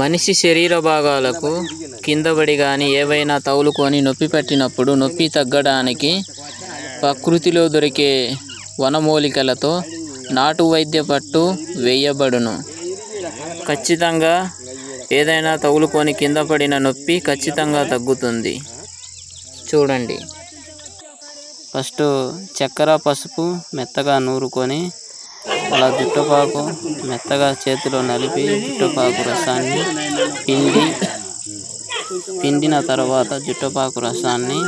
మనిషి శరీర భాగాలకు కిందపడి కానీ ఏవైనా తగులుకొని నొప్పి పెట్టినప్పుడు నొప్పి తగ్గడానికి ప్రకృతిలో దొరికే వనమూలికలతో నాటు వైద్య పట్టు వేయబడును. ఖచ్చితంగా ఏదైనా తగులుకొని కింద పడిన నొప్పి ఖచ్చితంగా తగ్గుతుంది. చూడండి. ఫస్ట్ చక్కెర పసుపు మెత్తగా నూరుకొని అలా జుట్టుపాకు మెత్తగా చేతిలో నలిపి జుట్టుపాకు రసాన్ని పిండి పిండిన తర్వాత జుట్టుపాకు రసాన్ని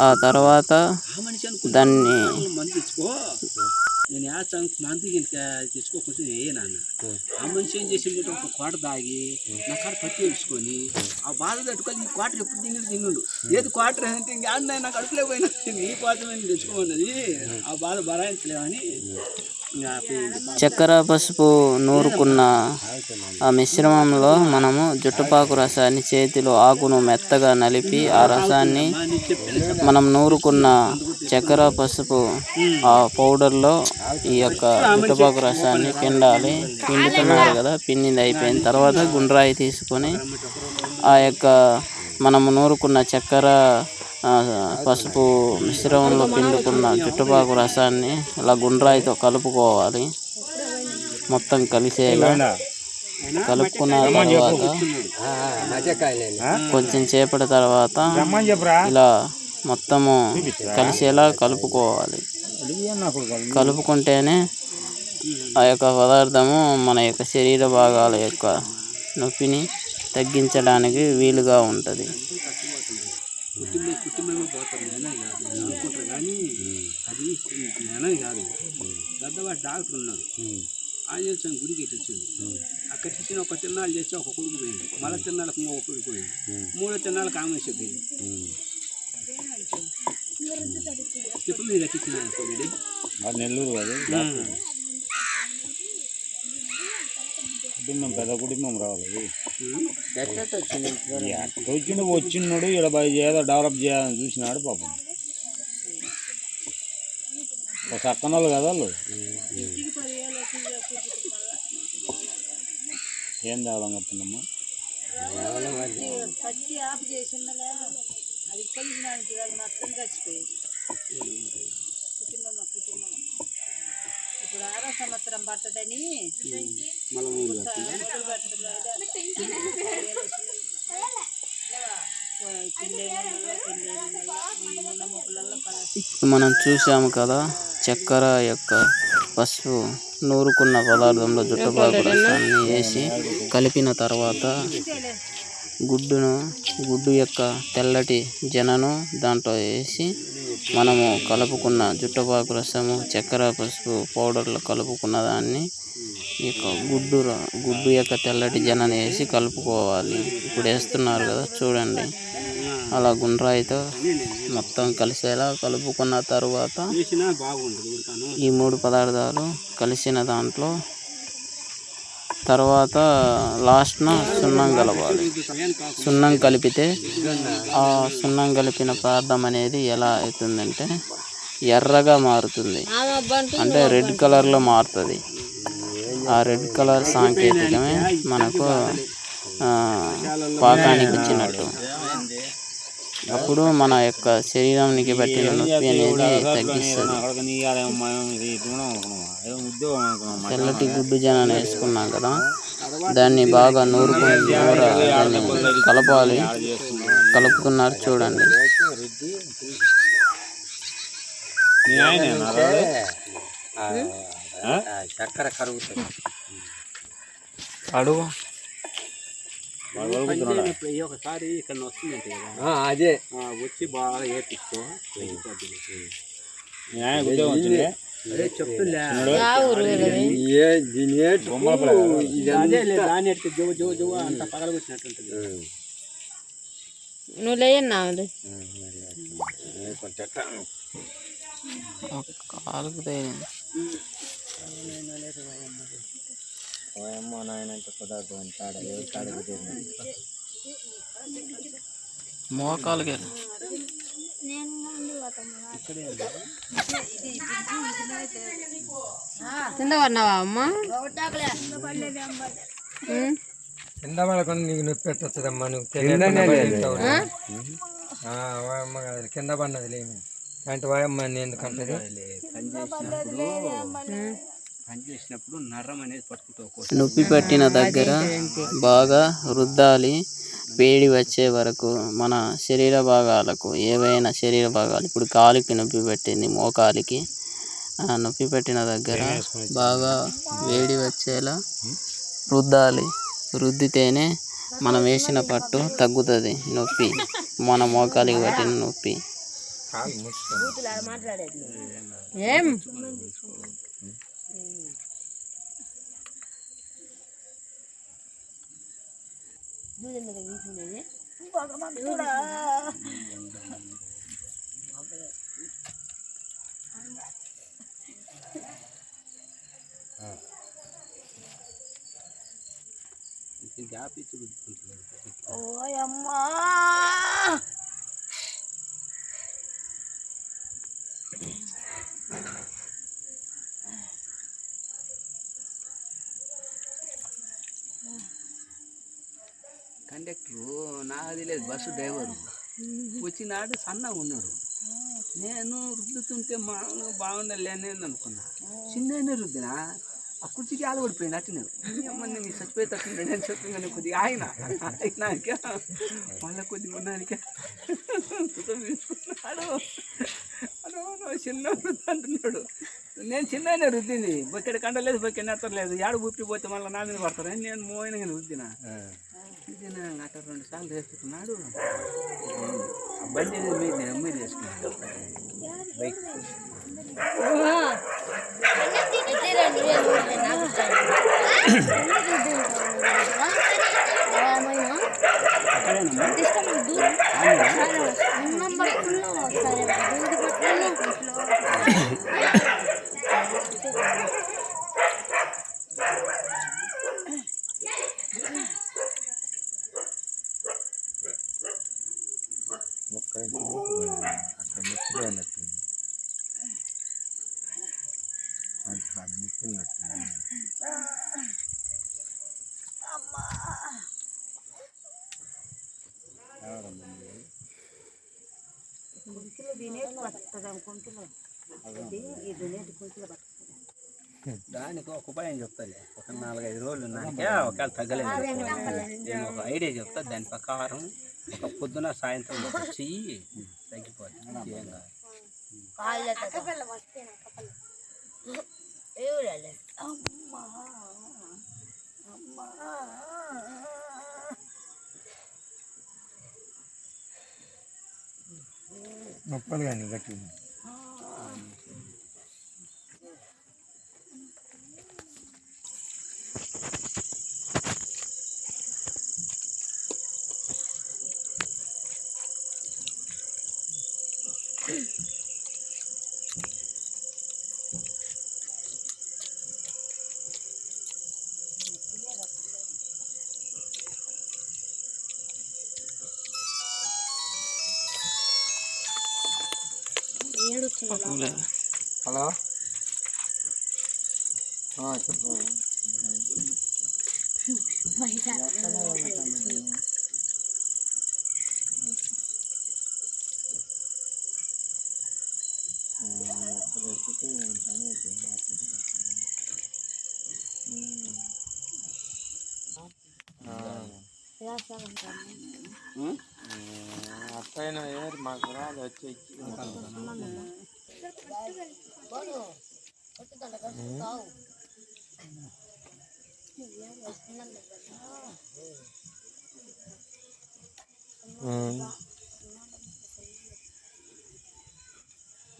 ఆ తర్వాత దాన్ని నేను యాచం మందు గినక తెచ్చుకోకుండా ఏ నాన్న. ఆ. మనిషి ఏం చేసిండు ఒక కోట దాగి నా కాడ పత్తి వేసుకొని ఆ బాధ తట్టుకొని ఈ క్వార్టర్ ఎప్పుడు తిండి తిండు ఏది క్వార్టర్ అంటే ఇంకా అన్న నాకు అడుపులే పోయినా ఈ కోసమే తెచ్చుకోమన్నది. ఆ బాధ ఆపేయండి. చక్కెర పసుపు నూరుకున్న ఆ మిశ్రమంలో మనము జుట్టుపాకు రసాన్ని చేతిలో ఆకును మెత్తగా నలిపి ఆ రసాన్ని మనం నూరుకున్న చక్కెర పసుపు ఆ పౌడర్లో ఈ యొక్క జుట్టుపాకు రసాన్ని పిండాలి. పిండుతున్నారు కదా పిండింది అయిపోయిన తర్వాత గుండ్రాయి తీసుకొని ఆ యొక్క మనము నూరుకున్న చక్కెర పసుపు మిశ్రమంలో పిండుకున్న జుట్టుపాకు రసాన్ని ఇలా గుండ్రాయితో కలుపుకోవాలి. మొత్తం కలిసేలా కలుపుకున్న తర్వాత కొంచెం చేపటి తర్వాత ఇలా మొత్తము కలిసేలా కలుపుకోవాలి. కలుపుకుంటేనే ఆ యొక్క పదార్థము మన యొక్క శరీర భాగాల యొక్క నొప్పిని తగ్గించడానికి వీలుగా ఉంటుంది కుటుంబ కుటుంబమే పోతారు నేనే కాదు నేను అనుకుంటారు కానీ అది నేనే కాదు పెద్దవాడు డాక్టర్ ఉన్నాడు. ఆంజనేయ గుడికి ఇటు వచ్చింది అక్కడ ఇచ్చిన ఒక తిన్నాళ్ళు చేస్తే ఒక కొడుకు పోయింది మళ్ళీ తిన్నాళ్ళకి ఇంకో కొడుకు పోయింది మూడో తిన్నాళ్ళకి ఆమె చెప్పింది చెప్పు మీరు ఎక్కించిన కోవిడ్ నెల్లూరు కుటుంబం పెద్ద కుటుంబం రావాలి ఎట్లా వచ్చిండు వచ్చినాడు ఇక్కడ ఏదో డెవలప్ చేయాలని చూసినాడు పాపం. సక్కన వాళ్ళు కదా వాళ్ళు? ఏం తేవడం కడుతున్నామ్మా పట్టి ఆపు చేసిందలే అది కలిసినానికి అది మొత్తం చచ్చిపోయింది కుటుంబం కుటుంబం ఇప్పుడు ఆరో సంవత్సరం పట్టదని మనం చూసాము కదా చక్కెర యొక్క పసుపు నూరుకున్న పదార్థంలో జుట్టుపాకు రసాన్ని వేసి కలిపిన తర్వాత గుడ్డును గుడ్డు యొక్క తెల్లటి జనను దాంట్లో వేసి మనము కలుపుకున్న జుట్టుపాకు రసము చక్కెర పసుపు పౌడర్లో కలుపుకున్న దాన్ని ఈ యొక్క గుడ్డు ర- గుడ్డు యొక్క తెల్లటి జనని వేసి కలుపుకోవాలి. ఇప్పుడు వేస్తున్నారు కదా చూడండి. అలా గుండ్రాయితో మొత్తం కలిసేలా కలుపుకున్న తరువాత ఈ మూడు పదార్థాలు కలిసిన దాంట్లో తర్వాత లాస్ట్న సున్నం కలపాలి. సున్నం కలిపితే ఆ సున్నం కలిపిన పదార్థం అనేది ఎలా అవుతుందంటే ఎర్రగా మారుతుంది. అంటే రెడ్ కలర్లో మారుతుంది. ఆ రెడ్ కలర్ సాంకేతికమే మనకు పాకానికి వచ్చినట్టు. అప్పుడు మన యొక్క శరీరానికి పట్టిన నొప్పి అనేది తగ్గిస్తుంది. తెల్లటి గుడ్డు జనాన్ని వేసుకున్నాం కదా దాన్ని బాగా నూరుకుని నూర దాన్ని కలపాలి. కలుపుకున్నారు చూడండి. చక్కెర కరుగుతుంది. అడుగు. ఒకసారి ఇక్కడ వస్తుందంటే కదా అదే వచ్చి బాగా ఏపిస్తూ నువ్వు నీ కాలుకు ఉద్యోగం వచ్చింది అదే చెప్తులే ఏ దీని ఏటు అదే లే, దాని ఎట్టు జువ జువ అది కాలుకు తగిలింది మోకాలుకి కింద పడినావా అమ్మ? ఉం? కింద పడకుండా నీకు నొప్పి పెట్టొచ్చదమ్మా నువ్వు తెలియదు వాయమ్మ కాదు కింద పడినది లేని అంటే వాయమ్మ నేను అనేది పట్టుకుంటూ నొప్పి పెట్టిన దగ్గర బాగా రుద్దాలి. వేడి వచ్చే వరకు మన శరీర భాగాలకు ఏవైనా శరీర భాగాలు ఇప్పుడు కాలికి నొప్పి పెట్టింది మోకాలికి ఆ నొప్పి పెట్టిన దగ్గర బాగా వేడి వచ్చేలా రుద్దాలి. రుద్దితేనే మనం వేసిన పట్టు తగ్గుతుంది నొప్పి మన మోకాలికి పట్టిన నొప్పి. ఏం? 누나가 이순이네. 누가 가만 놀아. 아. 이제 앞에 두고 어, 엄마. అది లేదు బస్సు డ్రైవరు. వచ్చినాడు సన్నగా ఉన్నాడు. నేను రుద్దుతుంటే మామూలుగా బాగుండాలి అని అనుకున్నా. చిన్న రుద్దినా? ఆ కుర్చీకి ఆలబడిపోయింది అటు నేను చచ్చిపోయేటట్టు నేను అని కానీ కొద్దిగా ఆయన అయినాక మళ్ళీ కొద్దిగా ఉన్నానిక. సుతం తీసుకున్నాడు. చిన్న అంటున్నాడు నేను చిన్న రుద్దింది. బొక్కెడ కండలేదు బొక్కెడ నెత్తలేదు ఏడు ఊపిపోతే మళ్ళీ నా మీద పడతారు. నేను మోయిన రుద్దిన. రుద్దిన అట్లా రెండు సార్లు వేసుకున్నాడు. బండి మీద మీద వేసుకున్నాడు. బైక్. అక్కడ దానికి ఒక ఉపాయం చెప్తాలే. ఒక నాలుగైదు రోజులు ఉన్నాకే ఒకవేళ తగ్గలేదు నేను ఒక ఐడియా చెప్తా దాని ప్రకారం ఒక పొద్దున సాయంత్రం ఒక చెయ్యి తగ్గిపోతుంది ఏం కాదు. నొప్పలు కానీ గట్టి హలో? ఆ, చెప్పు. అట్టయినా ఏరు మాకు రాదు వచ్చి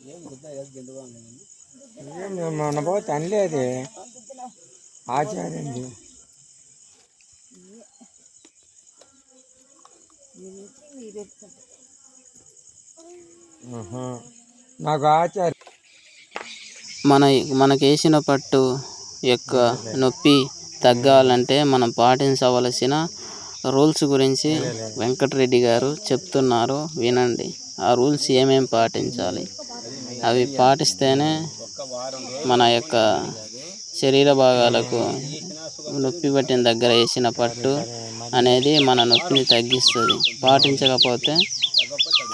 ఏం వృద్ధా ఏది పోతే అనలేదు ఆచార్యండి ఆహా. నాకు ఆచార్య మన మనకేసిన పట్టు యొక్క నొప్పి తగ్గాలంటే మనం పాటించవలసిన రూల్స్ గురించి వెంకటరెడ్డి గారు చెప్తున్నారు వినండి. ఆ రూల్స్ ఏమేమి పాటించాలి? అవి పాటిస్తేనే మన యొక్క శరీర భాగాలకు నొప్పి పట్టిన దగ్గర వేసిన పట్టు అనేది మన నొప్పిని తగ్గిస్తుంది. పాటించకపోతే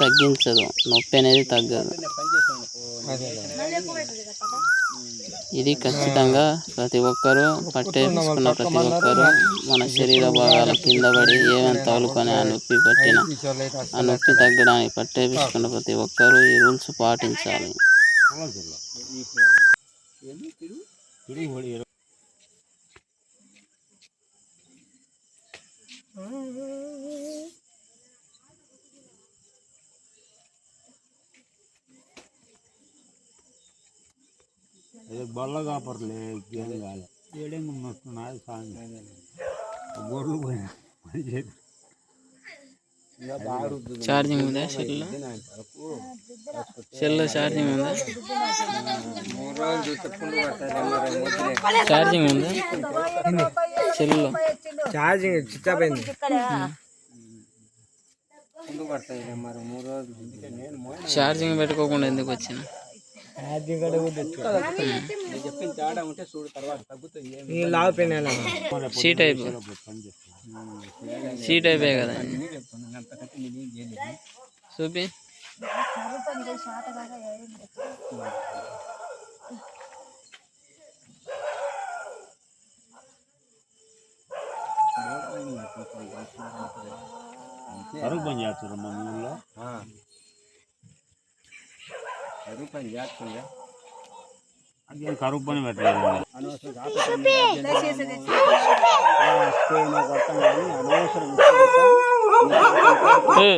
తగ్గించదు. నొప్పి అనేది తగ్గదు. ఇది ఖచ్చితంగా ప్రతి ఒక్కరూ పట్టేసుకున్న ప్రతి ఒక్కరూ మన శరీర భాగాల కింద పడి ఏమైనా తగులుకొని ఆ నొప్పి పట్టిన ఆ నొప్పి తగ్గడానికి పట్టేపించుకున్న ప్రతి ఒక్కరూ ఈ రూల్స్ పాటించాలి. అదే బల్ల కాపర్లే ఏం కాలే. ఏడేమి వస్తున్నాయి సాంగ్ గొర్రెలు పోయినా ఛార్జింగ్ ఉందా సెల్లో? సెల్లో ఛార్జింగ్ ఉందా? ఛార్జింగ్ ఉందా? సెల్లో. ఛార్జింగ్ ఆఫ్ అయింది. ఛార్జింగ్ పెట్టుకోకుండా ఎందుకు వచ్చిన? ఛార్జింగ్ కూడా నేను చెప్పిన తేడా ఉంటే చూడు తర్వాత తగ్గుతుంది ఏం ఈ లావు పెన్ సీ టైప్. సీ టైపే. కదా. చూపి కరువు పని చేస్తారు మా ఊళ్ళో? కరువు పని చేస్తుందా అదే కరువు పని పెట్టలేదు. అనవసరం స్పెయిన్ కొట్టం కానీ అనవసరం ఏ,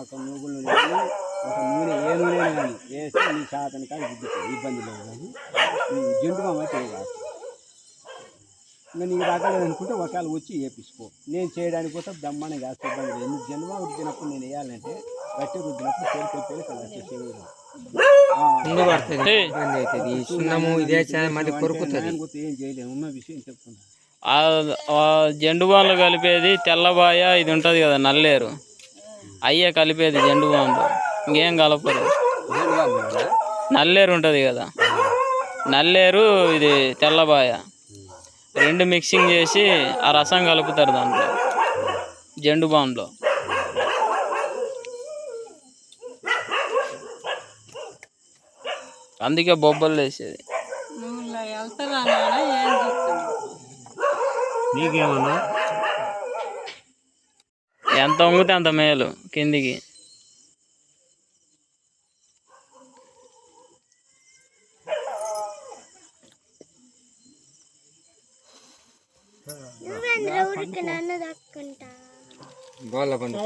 ఒక నూనె కానీ, ఒక నూనె ఏ నూనె కానీ వేసి నీ శాతాన్ని కానీ ఇబ్బంది లేదు కానీ ఈ జంటు మామ రాగలేదు అనుకుంటే ఒకవేళ వచ్చి వేపించుకో నేను చేయడానికి పోతే దమ్మని కాస్త ఇబ్బంది లేదు. జన్మ రుద్దినప్పుడు నేను వేయాలంటే గట్టి రుద్దినప్పుడు పేరుకి పేరుకి వచ్చేసేవి ముందు పడుతుంది ఇబ్బంది అవుతుంది. ఈ సున్నము ఇదే చాలా కొరుకుతుంది. ఏం చేయలేము ఉన్న విషయం చెప్తున్నా ఆ ఆ జెండు బాన్లు కలిపేది తెల్లబాయ ఇది ఉంటుంది కదా నల్లేరు. అయ్యే కలిపేది జెండు బాన్లు ఇంకేం కలపరు. నల్లేరు ఉంటుంది కదా. నల్లేరు ఇది తెల్లబాయ. రెండు మిక్సింగ్ చేసి ఆ రసం కలుపుతారు దాంట్లో. జెండు బాన్లో అందుకే బొబ్బలు వేసేది. నీకేమన్నా? ఎంత వంగితే అంత మేలు కిందికి. బోళ్ళ పండు.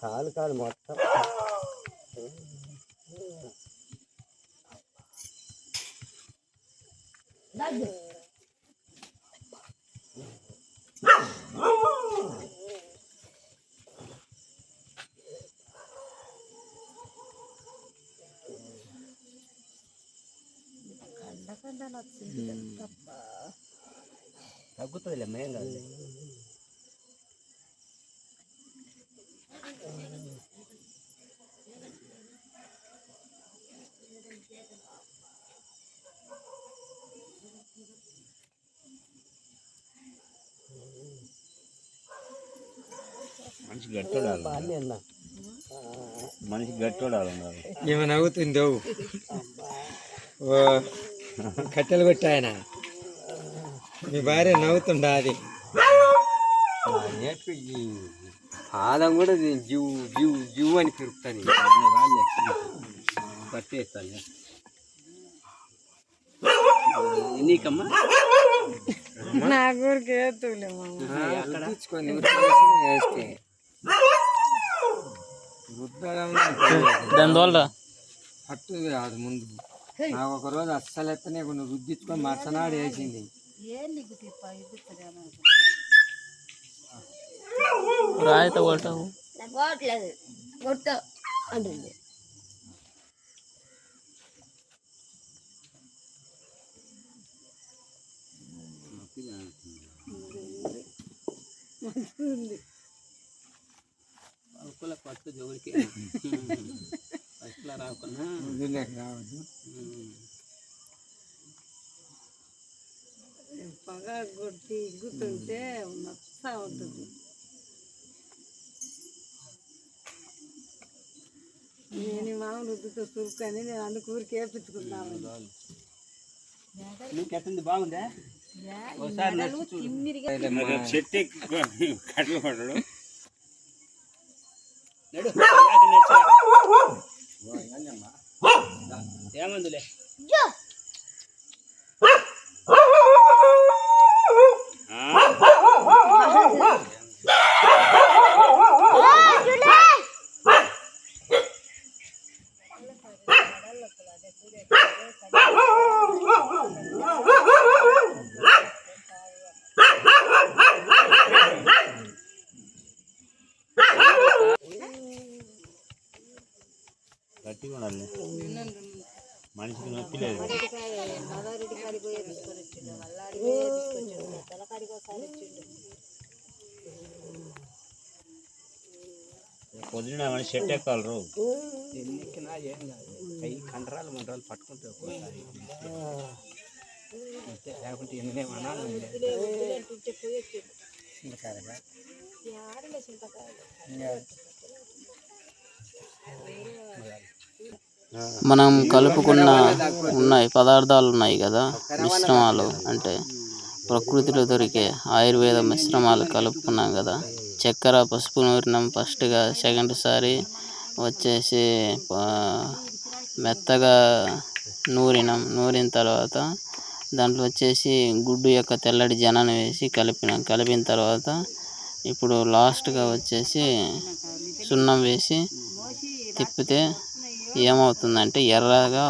కాలు కాలు మొత్తం తగ్గుతుందిలే మేం కాదు మనిషి గట్టోడాలి మనిషి గట్టోడాలి ఏమైనా ఓ కట్టెలు కొట్టాయన మీ భార్య నవ్వుతుండా అది పాదం కూడా జివ్ జివ్ జివ్ అని పెరుగుతుంది పట్టేస్తాను నీకమ్మా నా ఊరికి రుద్దడం దాని వల్ల పట్టు అది ముందు. నాకు ఒక రోజు అస్సలు ఎత్తనే కొన్ని రుద్దించుకొని మచ్చనాడు వేసింది. రాయిత కొట్టవు పోవట్లేదు కొట్టు అంటుంది. కొత్త జోలికి. ఫస్ట్లో రాకున్నా. రావద్దు. పొగ కొట్టి ఇగ్గుతుంటే నచ్చ ఉంటుంది నేను మామూలు రుద్దుతో సురుకొని నేను అందుకు ఊరికి ఎట్టుంది బాగుందా? ఒకసారి చెట్టు కట్టలు పడడు ನಡು ಯಾಕೆ ನಡ್ಸ ಯಾಮಂದುಲೆ Oh, గట్టి కొనాలి. మనిషికి నొప్పి లేదు. పొద్దున మనిషి షెట్ ఎక్కాలి రో ఎన్నికినా ఏం కాదు కై కండరాలు మండరాలు పట్టుకుంటే ఒక్కోసారి అంతే లేకుంటే ఎన్నే అనాలి మనం కలుపుకున్న ఉన్నాయి పదార్థాలు ఉన్నాయి కదా మిశ్రమాలు అంటే ప్రకృతిలో దొరికే ఆయుర్వేద మిశ్రమాలు కలుపుకున్నాం కదా. చక్కెర పసుపు నూరినాం ఫస్ట్గా సెకండ్ సారి వచ్చేసి మెత్తగా నూరినాం నూరిన తర్వాత దాంట్లో వచ్చేసి గుడ్డు యొక్క తెల్లటి జనాన్ని వేసి కలిపినాం. కలిపిన తర్వాత ఇప్పుడు లాస్ట్గా వచ్చేసి సున్నం వేసి తిప్పితే ఏమవుతుందంటే ఎర్రగా